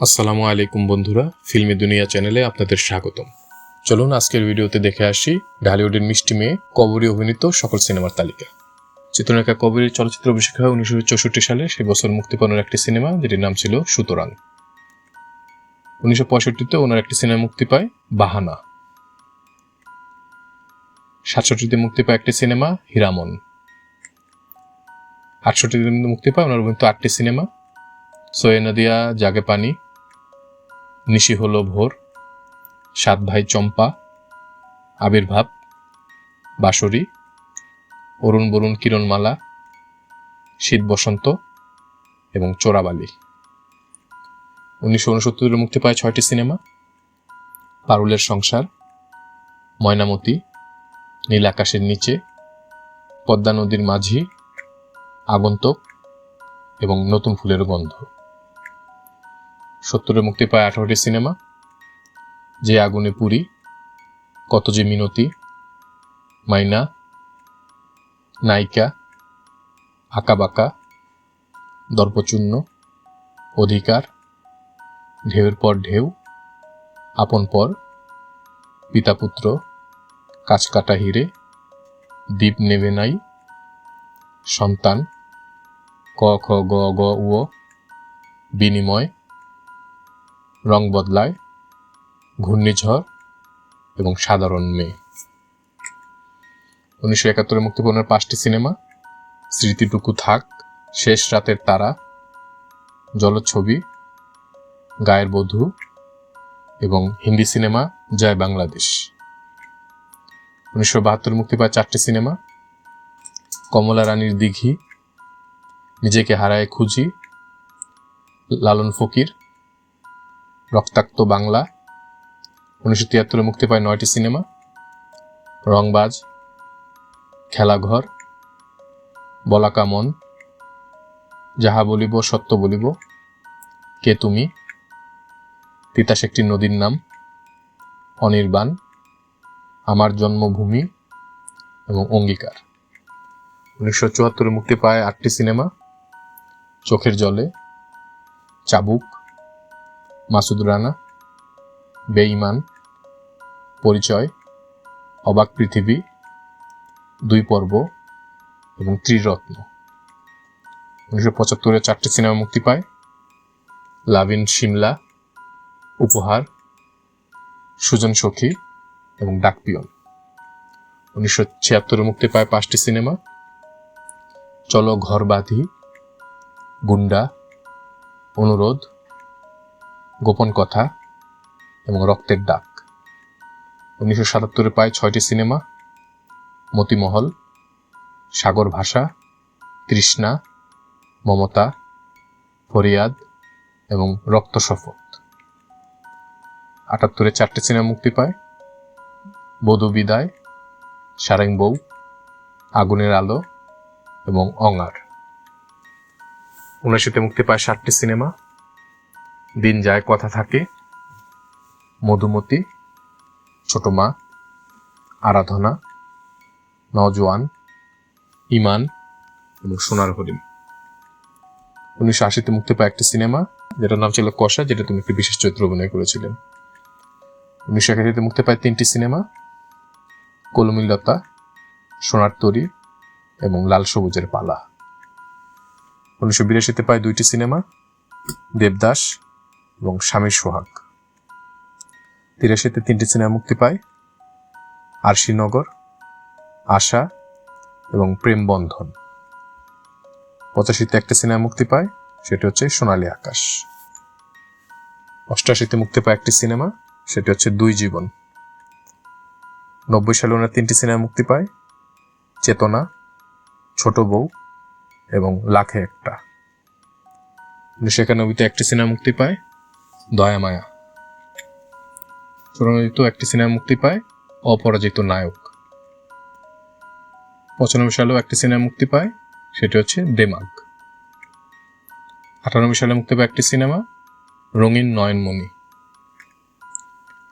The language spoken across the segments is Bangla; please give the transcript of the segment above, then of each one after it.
আসসালামু আলাইকুম বন্ধুরা, ফিল্মি দুনিয়া চ্যানেলে আপনাদের স্বাগতম। চলুন আজকের ভিডিওতে দেখে আসি ঢালিউডের মিষ্টি মেয়ে, কবরী অভিনীত সকল সিনেমার তালিকা। চিত্রনায়িকা কবরীর চলচ্চিত্র অভিষেক হয় উনিশশো চৌষট্টি সালে সেই বছর মুক্তিপন্ন একটি সিনেমা, যেটির নাম ছিল সুতরাং। উনিশশো পঁয়ষট্টিতে ওনার একটি সিনেমা মুক্তি পায়, বাহানা। সাতষট্টিতে মুক্তি পায় একটি সিনেমা, হীরামন। আটষট্টিতে মুক্তি পায় ওনার অভিনীত আটটি সিনেমা সোয়ে নদিয়া, জাগে পানি নিশি হল ভোর, সাত ভাই চম্পা, আবির্ভাব, বাঁশরী, অরুণ বরুণ কিরণমালা, শীত বসন্ত এবং চোরাবালি। উনিশশো উনসত্তরে মুক্তি পায় ছয়টি সিনেমা, পারুলের সংসার, ময়নামতি, নীল আকাশের নিচে, পদ্মা নদীর মাঝি, আগন্তক এবং নতুন ফুলের গন্ধ। সত্তরে মুক্তি পায় আঠারোটি সিনেমা। যে আগুনে পুরি, কত যে মিনতি, মাইনা, নায়িকা, আঁকাবাঁকা, দর্পচূর্ণ, অধিকার, ঢেউয়ের পর ঢেউ, আপন পর, পিতাপুত্র, কাছকাটা হিরে, দ্বীপ নেবে নাই, সন্তান, ক খ গ গ উ, বিনিময় রং বদলায়, ঘূর্ণিঝড় এবং সাধারণ মেয়ে উনিশশো একাত্তরে মুক্তিপণ্যের পাঁচটি সিনেমা, স্মৃতিটুকু থাক, শেষ রাতের তারা, জলছবি, গায়ের বধূ এবং হিন্দি সিনেমা জয় বাংলাদেশ। উনিশশো বাহাত্তর মুক্তি পায় চারটি সিনেমা, কমলা রানীর দিঘি, নিজেকে হারায় খুঁজি, লালন ফকির রক্তাক্ত বাংলা। উনিশশো তিয়াত্তরে মুক্তি পায় নয়টি সিনেমা। রংবাজ, খেলাঘর, বলাকা মন, যাহা বলিব সত্য বলিব। কে তুমি? তিতাস একটি নদীর নাম। অনির্বাণ, আমার জন্মভূমি এবং অঙ্গীকার। উনিশশো চুয়াত্তরে মুক্তি পায় আটটি সিনেমা। চোখের জলে, চাবুক মাসুদ রানা, বেঈমান, পরিচয়, অবাক পৃথিবী, দুই পর্ব এবং ত্রিরত্ন। উনিশশো পঁচাত্তরে চারটি সিনেমা মুক্তি পায়। লাভিন সিমলা উপহার, সুজন সখী এবং ডাকপিয়ন। উনিশশো ছিয়াত্তরে মুক্তি পায় পাঁচটি সিনেমা। চলো ঘর বাঁধি, গুন্ডা, অনুরোধ গোপন কথা এবং রক্তের ডাক। উনিশশো সাতাত্তরে পায় ছয়টি সিনেমা, মতিমহল, সাগর ভাষা, তৃষ্ণা, মমতা, ফরিয়াদ এবং রক্ত শপথ। আটাত্তরে চারটি সিনেমা মুক্তি পায়। বধু বিদায়, সারেং বউ, আগুনের আলো এবং অঙ্গার উনিশশোতে মুক্তি পায় ষাটটি সিনেমা। দিন যায়, কথা থাকে। মধুমতি, ছোট মা, আরাধনা নজওয়ান ইমান এবং সোনার হরিণ। উনিশশো আশিতে মুক্তি পায় একটি সিনেমা, যেটার নাম ছিল কষা, যেটা তুমি একটি বিশেষ চরিত্র অভিনয় করেছিলেন উনিশশো একাশিতে মুক্তি পায় তিনটি সিনেমা, কলমিলতা, সোনার তরী এবং লাল সবুজের পালা। উনিশশো বিরাশিতে পায় দুইটি সিনেমা, দেবদাস এবং স্বামী সোহাগ। তিরাশিতে তিনটি সিনেমা মুক্তি পায়। আরশিনগর, আশা এবং প্রেম বন্ধন। পঁচাশিতে একটা সিনেমা মুক্তি পায়, সেটি হচ্ছে সোনালী আকাশ। অষ্টাশিতে মুক্তি পায় একটি সিনেমা, সেটি হচ্ছে দুই জীবন। নব্বই সালে ওনার তিনটি সিনেমা মুক্তি পায়, চেতনা, ছোট বউ এবং লাখে একটা। উনিশশো একানব্বইতে একটি সিনেমা মুক্তি পায় দয়া মায়া। চূড়ান্ত একটি সিনেমা মুক্তি পায়, অপরাজিত নায়ক। পঁচানব্বই সালেও একটি সিনেমা মুক্তি পায়, সেটি হচ্ছে দেমাগ। আটানব্বই সালে মুক্তি পায় একটি সিনেমা, রঙিন নয়নমণি।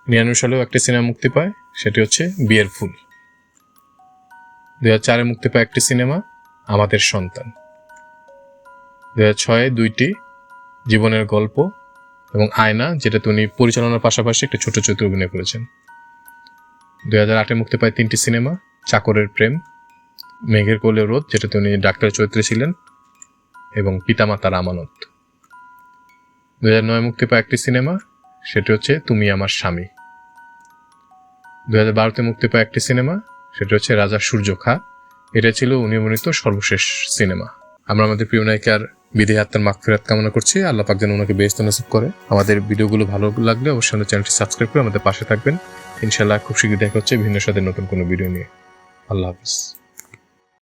নিরানব্বই সালেও একটি সিনেমা মুক্তি পায়, সেটি হচ্ছে বিয়ের ফুল। দুই হাজার চারে মুক্তি পায় একটি সিনেমা, আমাদের সন্তান। দুই হাজার ছয়ে দুইটি, জীবনের গল্প এবং আয়না, যেটা উনি পরিচালনার পাশাপাশি একটা ছোট চরিত্রে অভিনয় করেছেন। দুই হাজার আটে মুক্তি পায় তিনটি সিনেমা, চাকরের প্রেম, মেঘের কোলে রোদ যেটাতে উনি ডাক্তার চরিত্রে ছিলেন, এবং পিতামাতার আমানত। দুই হাজার নয় মুক্তি পায় একটি সিনেমা, সেটি হচ্ছে তুমি আমার স্বামী। দুই হাজার বারোতে মুক্তি পায় একটি সিনেমা, সেটা হচ্ছে রাজা সূর্য খা। এটা ছিল উনি অভিনীত সর্বশেষ সিনেমা। আমরা আমাদের প্রিয় নায়িকার বিধি আত্মার মাগফিরাত কামনা করছি। আল্লাহ পাক যেন ওনাকে বেস্ত নসিব করে। আমাদের ভিডিওগুলো ভালো লাগলে অবশ্যই আমাদের চ্যানেলটি সাবস্ক্রাইব করে আমাদের পাশে থাকবেন। ইনশাল্লাহ খুব শীঘ্রই দেখা হচ্ছে ভিন্ন সাথে নতুন কোনো ভিডিও নিয়ে। আল্লাহ হাফিজ।